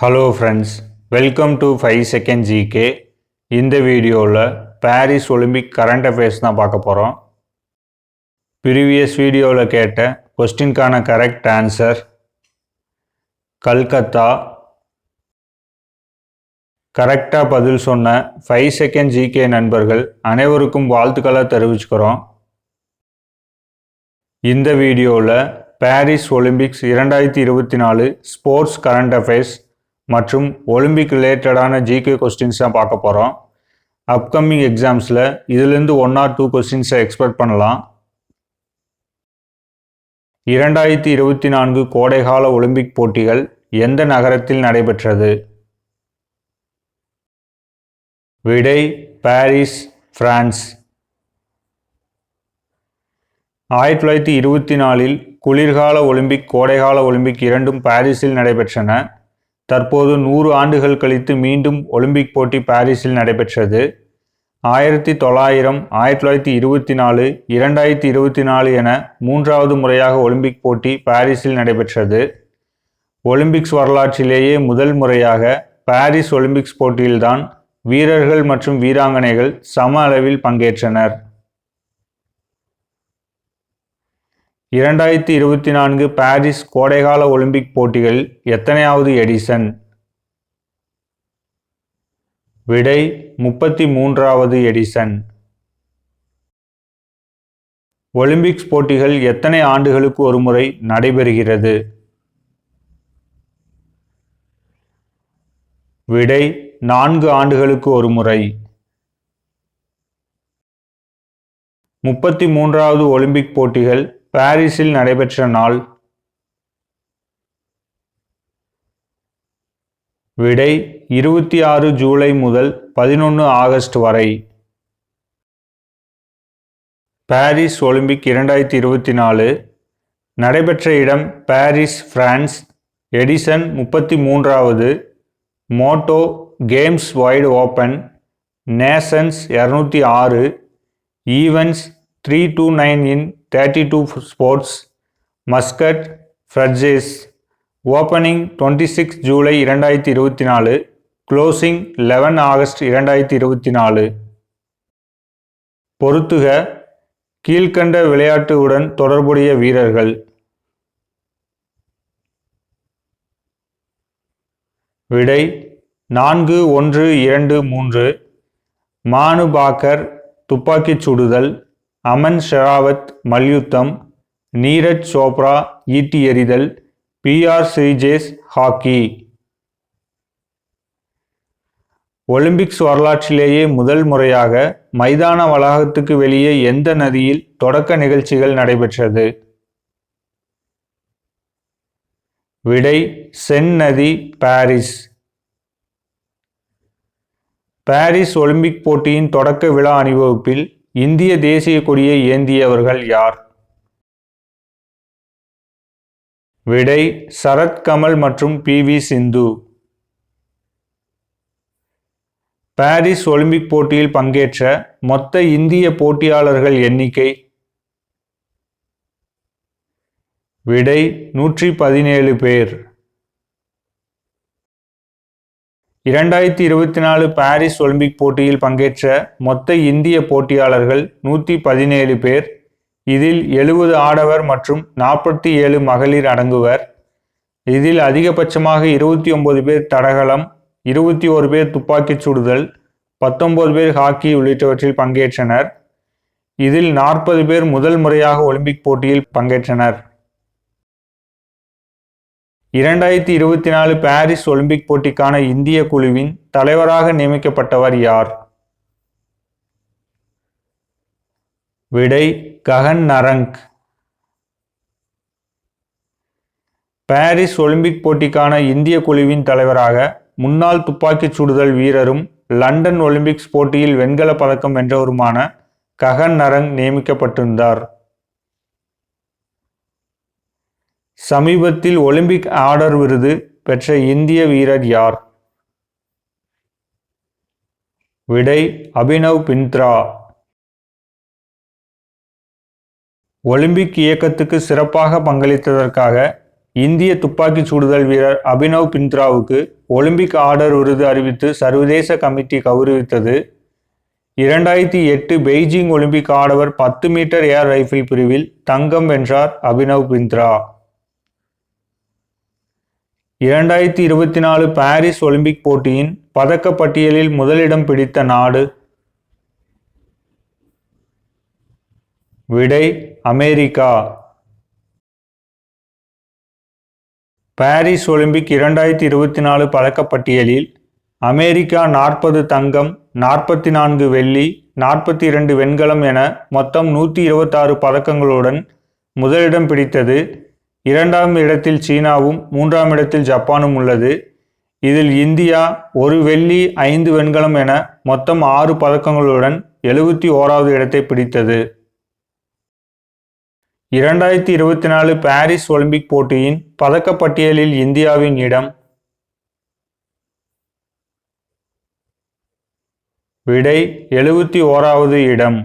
Hello friends welcome to five second GK இந்த வீடியோவில் Paris Olympic current affairs தான் பார்க்க போகிறோம் ப்ரீவியஸ் வீடியோவில் கேட்ட கொஸ்டின்கான கரெக்ட் ஆன்சர் கல்கத்தா. கரெக்டாக பதில் சொன்ன ஃபைவ் செகண்ட் ஜிகே நண்பர்கள் அனைவருக்கும் வாழ்த்துக்களை தெரிவிச்சுக்கிறோம். இந்த வீடியோவில் பாரிஸ் ஒலிம்பிக்ஸ் இரண்டாயிரத்தி இருபத்தி நாலு ஸ்போர்ட்ஸ் கரண்ட் அஃபேர்ஸ் மற்றும் ஒலிம்பிக் ரிலேட்டடான ஜிகே கொஸ்டின்ஸ் தான் பார்க்க போகிறோம் அப்கமிங் எக்ஸாம்ஸில் இதுலேருந்து ஒன் ஆர் டூ கொஸ்டின்ஸை எக்ஸ்பெக்ட் பண்ணலாம். இரண்டாயிரத்தி இருபத்தி நான்கு கோடைகால ஒலிம்பிக் போட்டிகள் எந்த நகரத்தில் நடைபெற்றது? விடை பாரிஸ் பிரான்ஸ் ஆயிரத்தி தொள்ளாயிரத்தி இருபத்தி நாலில் குளிர்கால ஒலிம்பிக் கோடைகால ஒலிம்பிக் இரண்டும் பாரிஸில் நடைபெற்றன. தற்போது நூறு ஆண்டுகள் கழித்து மீண்டும் ஒலிம்பிக் போட்டி பாரிஸில் நடைபெற்றது. ஆயிரத்தி தொள்ளாயிரம் ஆயிரத்தி தொள்ளாயிரத்தி இருபத்தி நாலு இரண்டாயிரத்தி இருபத்தி நாலு என மூன்றாவது முறையாக ஒலிம்பிக் போட்டி பாரிஸில் நடைபெற்றது. ஒலிம்பிக்ஸ் வரலாற்றிலேயே முதல் முறையாக பாரிஸ் ஒலிம்பிக்ஸ் போட்டியில்தான் வீரர்கள் மற்றும் வீராங்கனைகள் சம அளவில் பங்கேற்றனர். இரண்டாயிரத்தி இருபத்தி நான்கு பாரிஸ் கோடைகால ஒலிம்பிக் போட்டிகள் எத்தனையாவது எடிசன்? விடை முப்பத்தி மூன்றாவது எடிசன். ஒலிம்பிக்ஸ் போட்டிகள் எத்தனை ஆண்டுகளுக்கு ஒருமுறை நடைபெறுகிறது? விடை நான்கு ஆண்டுகளுக்கு ஒருமுறை. முப்பத்தி மூன்றாவது ஒலிம்பிக் போட்டிகள் பாரிஸில் நடைபெற்ற நாள். விடை இருபத்தி ஆறு ஜூலை முதல் பதினொன்று ஆகஸ்ட் வரை. பாரிஸ் ஒலிம்பிக் இரண்டாயிரத்தி இருபத்தி நாலு. நடைபெற்ற இடம் பாரிஸ் பிரான்ஸ். எடிசன் முப்பத்தி மூன்றாவது. Motto games wide open nations இரநூத்தி ஆறு. Events three two nine in thirty two sports mascot Phryges opening twenty six July இரண்டாயிரத்தி இருபத்தி நாலு க்ளோசிங் லெவன் ஆகஸ்ட் இரண்டாயிரத்தி இருபத்தி நாலு. பொறுத்துக கீழ்கண்ட விளையாட்டுடன் தொடர்புடைய வீரர்கள். விடை நான்கு ஒன்று இரண்டு மூன்று மானு பாக்கர் துப்பாக்கிச் சுடுதல். அமன் ஷெராவத் மல்யுத்தம் நீரஜ் சோப்ரா ஈட்டி எறிதல் P R Sreejesh hockey. Olympics வரலாற்றிலேயே முதல் முறையாக மைதான வளாகத்துக்கு வெளியே எந்த நதியில் தொடக்க நிகழ்ச்சிகள் நடைபெற்றது? விடை சென் நதி பாரிஸ். பாரிஸ் ஒலிம்பிக் போட்டியின் தொடக்க விழா அணிவகுப்பில் இந்திய தேசிய கொடியை ஏந்தியவர்கள் யார்? விடை சரத்கமல் மற்றும் P V Sindhu. Paris Olympic போட்டியில் பங்கேற்ற மொத்த இந்திய போட்டியாளர்கள் எண்ணிக்கை விடை நூற்றி பதினேழு பேர். இரண்டாயிரத்தி இருபத்தி நாலு பாரிஸ் ஒலிம்பிக் போட்டியில் பங்கேற்ற மொத்த இந்திய போட்டியாளர்கள் நூற்றி பதினேழு பேர். இதில் எழுபது ஆடவர் மற்றும் நாற்பத்தி ஏழு மகளிர் அடங்குவர். இதில் அதிகபட்சமாக இருபத்தி ஒன்பது பேர் தடகளம் இருபத்தி ஒரு பேர் துப்பாக்கிச் சுடுதல் பத்தொன்பது பேர் ஹாக்கி உள்ளிட்டவற்றில் பங்கேற்றனர். இதில் நாற்பது பேர் முதல் முறையாக ஒலிம்பிக் போட்டியில் பங்கேற்றனர். இரண்டாயிரத்தி இருபத்தி நாலு பாரிஸ் ஒலிம்பிக் போட்டிக்கான இந்திய குழுவின் தலைவராக நியமிக்கப்பட்டவர் யார்? விடை ககன் நரங் பாரிஸ் ஒலிம்பிக் போட்டிக்கான இந்திய குழுவின் தலைவராக முன்னாள் துப்பாக்கிச் சுடுதல் வீரரும் லண்டன் ஒலிம்பிக்ஸ் போட்டியில் வெண்கல பதக்கம் வென்றவருமான ககன் நரங் நியமிக்கப்பட்டிருந்தார். சமீபத்தில் ஒலிம்பிக் ஆர்டர் விருது பெற்ற இந்திய வீரர் யார்? விடை அபினவ் பிந்த்ரா. ஒலிம்பிக் இயக்கத்துக்கு சிறப்பாக பங்களித்ததற்காக இந்திய துப்பாக்கிச் சுடுதல் வீரர் அபினவ் பிந்த்ராவுக்கு ஒலிம்பிக் ஆர்டர் விருது அறிவித்து சர்வதேச கமிட்டி கௌரவித்தது. இரண்டாயிரத்தி எட்டு பெய்ஜிங் ஒலிம்பிக் ஆடவர் பத்து மீட்டர் ஏர் ரைஃபிள் பிரிவில் தங்கம் வென்றார் அபினவ் பிந்த்ரா. இரண்டாயிரத்தி இருபத்தி நாலு பாரிஸ் ஒலிம்பிக் போட்டியின் பதக்கப்பட்டியலில் முதலிடம் பிடித்த நாடு விடை அமெரிக்கா. பாரிஸ் ஒலிம்பிக் இரண்டாயிரத்தி இருபத்தி நாலு பதக்கப்பட்டியலில் அமெரிக்கா நாற்பது தங்கம் நாற்பத்தி நான்கு வெள்ளி நாற்பத்தி இரண்டு வெண்கலம் என மொத்தம் நூற்றி இருபத்தாறு பதக்கங்களுடன் முதலிடம் பிடித்தது இரண்டாம் இடத்தில் சீனாவும் மூன்றாம் இடத்தில் ஜப்பானும் உள்ளது. இதில் இந்தியா ஒரு வெள்ளி ஐந்து வெண்கலம் என மொத்தம் ஆறு பதக்கங்களுடன் எழுபத்தி ஓராவது இடத்தை பிடித்தது. இரண்டாயிரத்தி இருபத்தி நாலு பாரிஸ் ஒலிம்பிக் போட்டியின் பதக்கப்பட்டியலில் இந்தியாவின் இடம் விடை எழுபத்தி ஓராவது இடம்.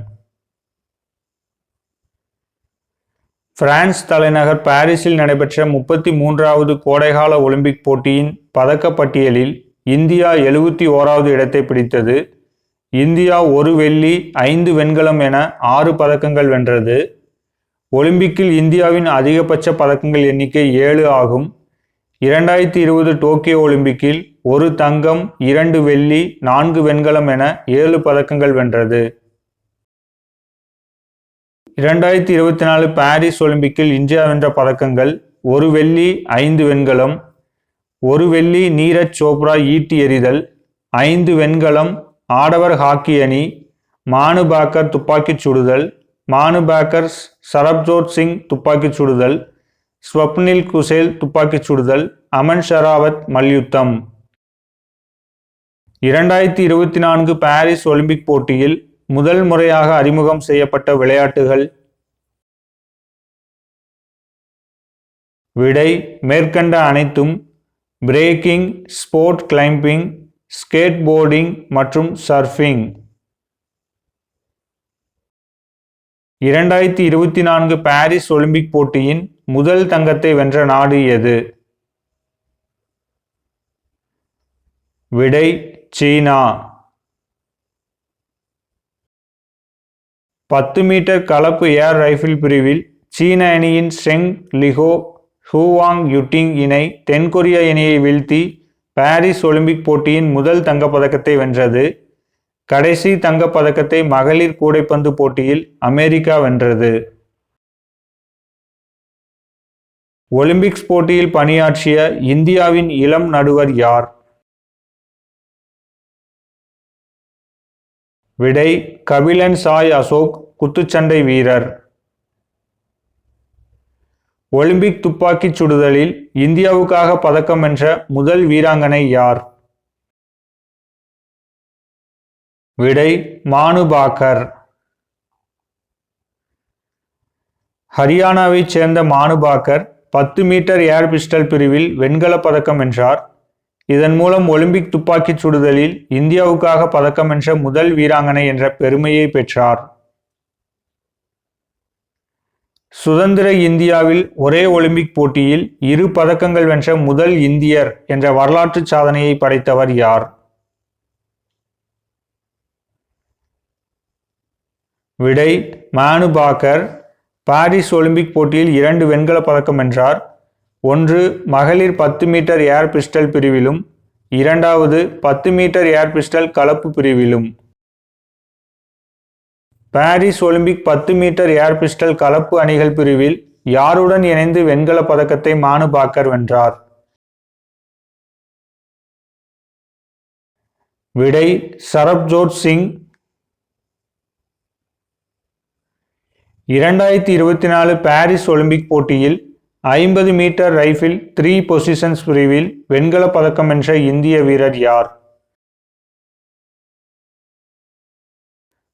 பிரான்ஸ் தலைநகர் பாரிஸில் நடைபெற்ற முப்பத்தி மூன்றாவது கோடைகால ஒலிம்பிக் போட்டியின் பதக்கப்பட்டியலில் இந்தியா எழுபத்தி ஓராவது இடத்தை பிடித்தது. இந்தியா ஒரு வெள்ளி ஐந்து வெண்கலம் என ஆறு பதக்கங்கள் வென்றது. ஒலிம்பிக்கில் இந்தியாவின் அதிகபட்ச பதக்கங்கள் எண்ணிக்கை ஏழு ஆகும். இரண்டாயிரத்தி இருபது டோக்கியோ ஒலிம்பிக்கில் ஒரு தங்கம் இரண்டு வெள்ளி நான்கு வெண்கலம் என ஏழு பதக்கங்கள் வென்றது. இரண்டாயிரத்தி இருபத்தி நாலு பாரிஸ் ஒலிம்பிக்கில் இந்தியா வென்ற பதக்கங்கள் ஒரு வெள்ளி ஐந்து வெண்கலம் ஒரு வெள்ளி நீரஜ் சோப்ரா ஈட்டி எறிதல் ஐந்து வெண்கலம் ஆடவர் ஹாக்கி அணி மானு பாக்கர் துப்பாக்கிச் சுடுதல் மானு பாக்கர் சரப்ஜோத் சிங் துப்பாக்கிச் சுடுதல் ஸ்வப்னில் குசேல் துப்பாக்கிச் சுடுதல் அமன் ஷராவத் மல்யுத்தம். இரண்டாயிரத்தி இருபத்தி நான்கு பாரிஸ் ஒலிம்பிக் போட்டியில் முதல் முறையாக அறிமுகம் செய்யப்பட்ட விளையாட்டுகள். விடை மேற்கண்ட அனைத்தும் பிரேக்கிங் ஸ்போர்ட் கிளைம்பிங் ஸ்கேட்போர்டிங் மற்றும் சர்ஃபிங். இரண்டாயிரத்தி இருபத்தி நான்கு பாரிஸ் ஒலிம்பிக் போட்டியின் முதல் தங்கத்தை வென்ற நாடு எது? விடை சீனா. பத்து மீட்டர் கலப்பு ஏர் ரைஃபிள் பிரிவில் சீன அணியின் செங் லிஹோ ஹூவாங் யுட்டிங் இணை தென்கொரிய இணையை வீழ்த்தி பாரிஸ் ஒலிம்பிக் போட்டியின் முதல் தங்கப்பதக்கத்தை வென்றது. கடைசி தங்கப்பதக்கத்தை மகளிர் கூடைப்பந்து போட்டியில் அமெரிக்கா வென்றது. ஒலிம்பிக்ஸ் போட்டியில் பணியாற்றிய இந்தியாவின் இளம் நடுவர் யார்? விடை கபிலன் சாய் அசோக் குத்துச்சண்டை வீரர். ஒலிம்பிக் துப்பாக்கிச் சுடுதலில் இந்தியாவுக்காக பதக்கம் வென்ற முதல் வீராங்கனை யார்? விடை மானுபாக்கர் ஹரியானாவைச் சேர்ந்த மானுபாக்கர் பத்து மீட்டர் ஏர் பிஸ்டல் பிரிவில் வெண்கலப் பதக்கம் வென்றார். இதன் மூலம் ஒலிம்பிக் துப்பாக்கிச் சுடுதலில் இந்தியாவுக்காக பதக்கம் வென்ற முதல் வீராங்கனை என்ற பெருமையை பெற்றார். சுதந்திர இந்தியாவில் ஒரே ஒலிம்பிக் போட்டியில் இரு பதக்கங்கள் வென்ற முதல் இந்தியர் என்ற வரலாற்று சாதனையை படைத்தவர் யார்? விடை மானு பாக்கர். பாரிஸ் ஒலிம்பிக் போட்டியில் இரண்டு வெண்கல பதக்கம் வென்றார். ஒன்று மகளிர் பத்து மீட்டர் ஏர் பிஸ்டல் பிரிவிலும் இரண்டாவது பத்து மீட்டர் ஏர் பிஸ்டல் கலப்பு பிரிவிலும். பாரிஸ் ஒலிம்பிக் பத்து மீட்டர் ஏர் பிஸ்டல் கலப்பு அணிகள் பிரிவில் யாருடன் இணைந்து வெண்கல பதக்கத்தை மானு பாக்கர் வென்றார்? விடை சரப்ஜோத் சிங். இரண்டாயிரத்தி இருபத்தி நாலு பாரிஸ் ஒலிம்பிக் போட்டியில் ஐம்பது மீட்டர் ரைஃபிள் த்ரீ பொசிஷன்ஸ் பிரிவில் வெண்கலப் பதக்கம் வென்ற இந்திய வீரர் யார்?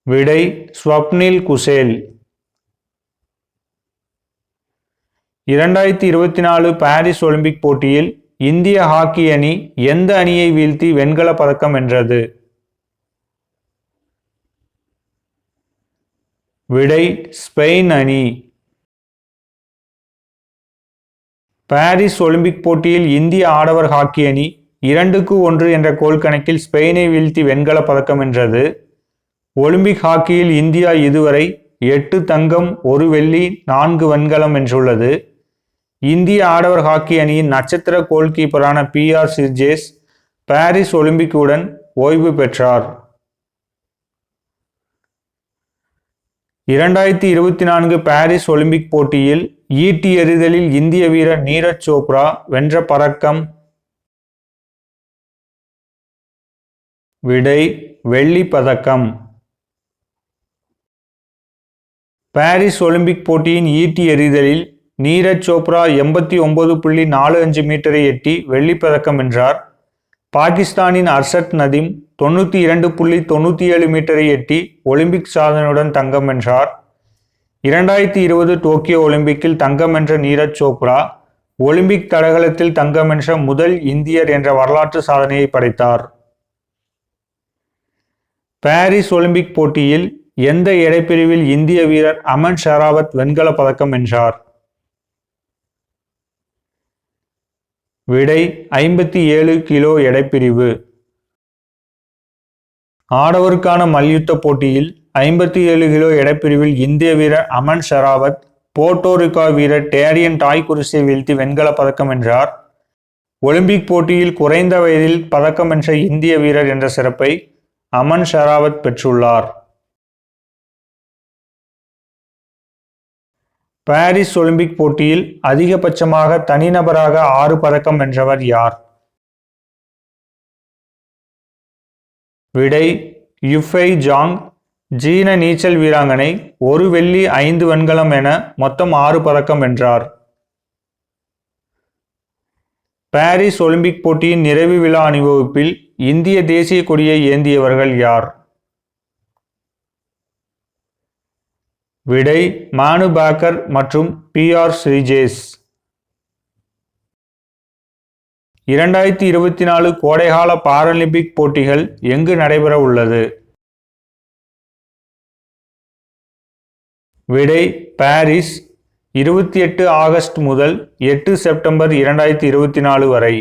விடை ஸ்வப்னில் குசேல். இரண்டாயிரத்தி இருபத்தி நாலு பாரிஸ் ஒலிம்பிக் போட்டியில் இந்திய ஹாக்கி அணி எந்த அணியை வீழ்த்தி வெண்கலப் பதக்கம் வென்றது? விடை ஸ்பெயின் அணி. பாரிஸ் ஒலிம்பிக் போட்டியில் இந்திய ஆடவர் ஹாக்கி அணி இரண்டுக்கு ஒன்று என்ற கோல் கணக்கில் ஸ்பெயினை வீழ்த்தி வெண்கலப் பதக்கம் வென்றது. ஒலிம்பிக் ஹாக்கியில் இந்தியா இதுவரை எட்டு தங்கம் ஒரு வெள்ளி நான்கு வெண்கலம் வென்றுள்ளது. இந்திய ஆடவர் ஹாக்கி அணியின் நட்சத்திர கோல் கீப்பரான பி ஆர் சிர்ஜேஸ் பாரிஸ் ஒலிம்பிக்குடன் ஓய்வு பெற்றார். இரண்டாயிரத்தி இருபத்தி நான்கு பாரிஸ் ஒலிம்பிக் போட்டியில் ஈட்டி எறிதலில் இந்திய வீரர் நீரஜ் சோப்ரா வென்ற பதக்கம் விடை வெள்ளி பதக்கம். பாரிஸ் ஒலிம்பிக் போட்டியின் ஈட்டி எறிதலில் நீரஜ் சோப்ரா எண்பத்தி ஒன்பது புள்ளி நாலு அஞ்சு மீட்டரை எட்டி வெள்ளிப்பதக்கம் வென்றார். பாகிஸ்தானின் அர்ஷத் நதீம் தொண்ணூற்றி இரண்டு புள்ளி தொண்ணூற்றி ஏழு மீட்டரை எட்டி ஒலிம்பிக் சாதனையுடன் தங்கம் வென்றார். இரண்டாயிரத்தி இருபது டோக்கியோ ஒலிம்பிக்கில் தங்கம் வென்ற நீரஜ் சோப்ரா ஒலிம்பிக் தடகளத்தில் தங்கம் வென்ற முதல் இந்தியர் என்ற வரலாற்று சாதனையை படைத்தார். பாரிஸ் ஒலிம்பிக் போட்டியில் எந்த எடைப்பிரிவில் இந்திய வீரர் அமன் ஷெராவத் வெண்கலப் பதக்கம் வென்றார்? விடை ஐம்பத்தி ஏழு கிலோ எடைப்பிரிவு ஆடவருக்கான மல்யுத்த போட்டியில் ஐம்பத்தி ஏழு கிலோ எடைப்பிரிவில் இந்திய வீரர் அமன் ஷெராவத் போர்ட்டோரிக்கா வீரர் டேரியன் டாய் குருசை வீழ்த்தி வெண்கலப் பதக்கம் வென்றார். ஒலிம்பிக் போட்டியில் குறைந்த வயதில் பதக்கம் வென்ற இந்திய வீரர் என்ற சிறப்பை அமன் ஷெராவத் பெற்றுள்ளார். பாரிஸ் ஒலிம்பிக் போட்டியில் அதிகபட்சமாக தனிநபராக ஆறு பதக்கம் வென்றவர் யார்? விடை யுஃபை ஜாங். ஜீன நீச்சல் வீராங்கனை ஒரு வெள்ளி ஐந்து வெண்கலம் என மொத்தம் ஆறு பதக்கம் வென்றார். பாரிஸ் ஒலிம்பிக் போட்டியின் நிறைவு விழா அணிவகுப்பில் இந்திய தேசிய கொடியை ஏந்தியவர்கள் யார்? விடை மானு பாக்கர் மற்றும் பி ஆர் ஸ்ரீஜேஷ் இரண்டாயிரத்தி இருபத்தி நாலு கோடைகால பாராலிம்பிக் போட்டிகள் எங்கு நடைபெற உள்ளது? விடை பாரிஸ் இருபத்தி எட்டு ஆகஸ்ட் முதல் எட்டு செப்டம்பர் இரண்டாயிரத்தி இருபத்தி நாலு வரை.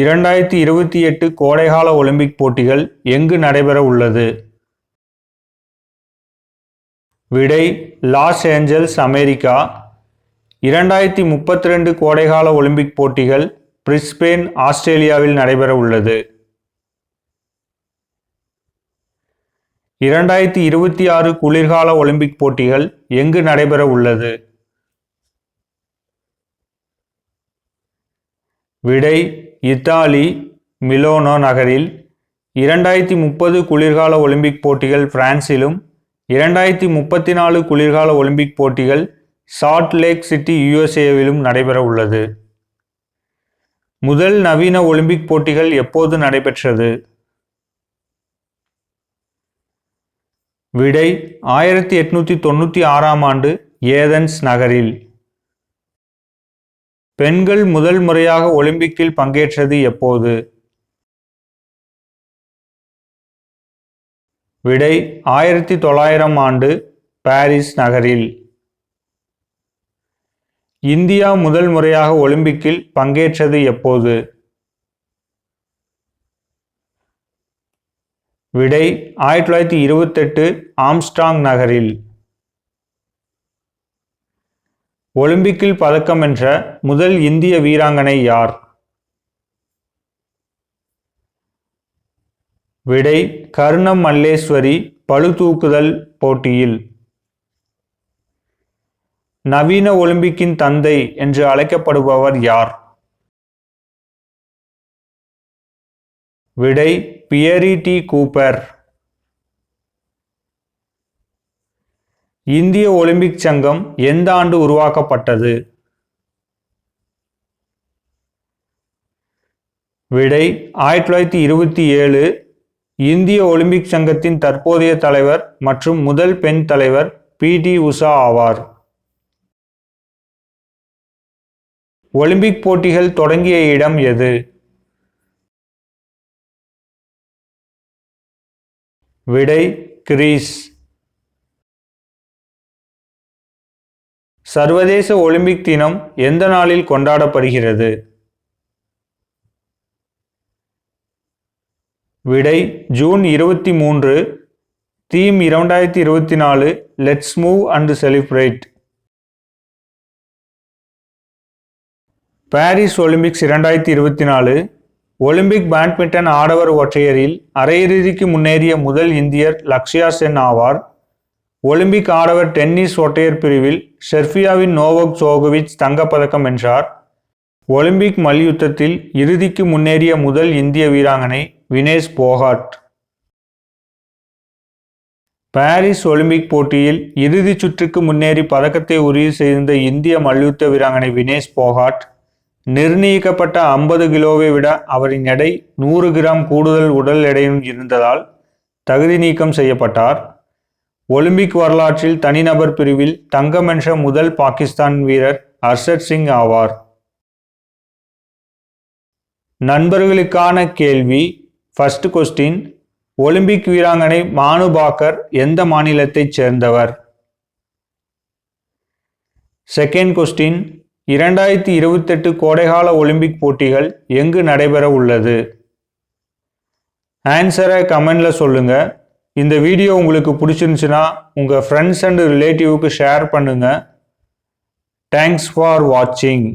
இரண்டாயிரத்தி இருபத்தி எட்டு கோடைகால ஒலிம்பிக் போட்டிகள் எங்கு நடைபெற உள்ளது? விடை லாஸ் ஏஞ்சல்ஸ் அமெரிக்கா இரண்டாயிரத்தி முப்பத்தி ரெண்டு கோடைகால ஒலிம்பிக் போட்டிகள் பிரிஸ்பேன் ஆஸ்திரேலியாவில் நடைபெற உள்ளது இரண்டாயிரத்தி இருபத்தி ஆறு குளிர்கால ஒலிம்பிக் போட்டிகள் எங்கு நடைபெற உள்ளது விடை இத்தாலி மிலோனோ நகரில் இரண்டாயிரத்தி முப்பது குளிர்கால ஒலிம்பிக் போட்டிகள் பிரான்சிலும் இரண்டாயிரத்தி முப்பத்தி நாலு குளிர்கால ஒலிம்பிக் போட்டிகள் சால்ட் லேக் சிட்டி யுஎஸ்ஏவிலும் நடைபெற உள்ளது. முதல் நவீன ஒலிம்பிக் போட்டிகள் எப்போது நடைபெற்றது? விடை ஆயிரத்தி எட்நூத்தி தொண்ணூற்றி ஆறாம் ஆண்டு ஏதன்ஸ் நகரில். பெண்கள் முதல் முறையாக ஒலிம்பிக்கில் பங்கேற்றது எப்போது? விடை ஆயிரத்தி தொள்ளாயிரம் ஆண்டு பாரிஸ் நகரில். இந்தியா முதல் முறையாக ஒலிம்பிக்கில் பங்கேற்றது எப்போது? விடை ஆயிரத்தி தொள்ளாயிரத்தி இருபத்தெட்டு ஆம்ஸ்டாங் நகரில். ஒலிம்பிக்கில் பதக்கம் வென்ற முதல் இந்திய வீராங்கனை யார்? விடை கர்ணம் மல்லேஸ்வரி பழுதூக்குதல் போட்டியில். நவீன ஒலிம்பிக்கின் தந்தை என்று அழைக்கப்படுபவர் யார்? விடை பியரி டி கூப்பர். இந்திய ஒலிம்பிக் சங்கம் எந்த ஆண்டு உருவாக்கப்பட்டது? விடை ஆயிரத்தி தொள்ளாயிரத்தி இருபத்தி ஏழு. இந்திய ஒலிம்பிக் சங்கத்தின் தற்போதைய தலைவர் மற்றும் முதல் பெண் தலைவர் பி டி உஷா ஆவார். ஒலிம்பிக் போட்டிகள் தொடங்கிய இடம் எது? விடை கிரீஸ். சர்வதேச ஒலிம்பிக் தினம் எந்த நாளில் கொண்டாடப்படுகிறது? விடை ஜூன் இருபத்தி மூன்று தீம் இரண்டாயிரத்தி இருபத்தி நாலு let's move and celebrate Paris Olympics இரண்டாயிரத்தி இருபத்தி நாலு ஒலிம்பிக் பேட்மிண்டன் ஆடவர் ஒற்றையரில் அரையிறுதிக்கு முன்னேறிய முதல் இந்தியர் லக்ஷயா சென் ஆவார். ஒலிம்பிக் ஆடவர் டென்னிஸ் ஒற்றையர் பிரிவில் செர்பியாவின் நோவோக் ஜோகோவிச் தங்கப்பதக்கம் வென்றார். ஒலிம்பிக் மல்யுத்தத்தில் இறுதிக்கு முன்னேறிய முதல் இந்திய வீராங்கனை வினேஷ் போகாட். பாரிஸ் ஒலிம்பிக் போட்டியில் இறுதிச் சுற்றுக்கு முன்னேறி பதக்கத்தை உறுதி செய்திருந்த இந்திய மல்யுத்த வீராங்கனை வினேஷ் போகாட் நிர்ணயிக்கப்பட்ட ஐம்பது கிலோவை விட அவரின் எடை நூறு கிராம் கூடுதல் உடல் எடையும் இருந்ததால் தகுதி நீக்கம் செய்யப்பட்டார். ஒலிம்பிக் வரலாற்றில் தனிநபர் பிரிவில் தங்கம் வென்ற முதல் பாகிஸ்தான் வீரர் அர்ஷத் சிங் ஆவார். நண்பர்களுக்கான கேள்வி ஃபர்ஸ்ட் கொஸ்டின் ஒலிம்பிக் வீராங்கனை மானு பாக்கர் எந்த மாநிலத்தைச் சேர்ந்தவர்? செகண்ட் கொஸ்டின் இரண்டாயிரத்தி இருபத்தெட்டு கோடைகால ஒலிம்பிக் போட்டிகள் எங்கு நடைபெற உள்ளது? ஆன்சரை கமெண்டில் சொல்லுங்க. இந்த வீடியோ உங்களுக்கு பிடிச்சிருந்துச்சுன்னா உங்கள் ஃப்ரெண்ட்ஸ் அண்ட் ரிலேட்டிவ்க்கு ஷேர் பண்ணுங்கள் தேங்க்ஸ் ஃபார் வாட்சிங்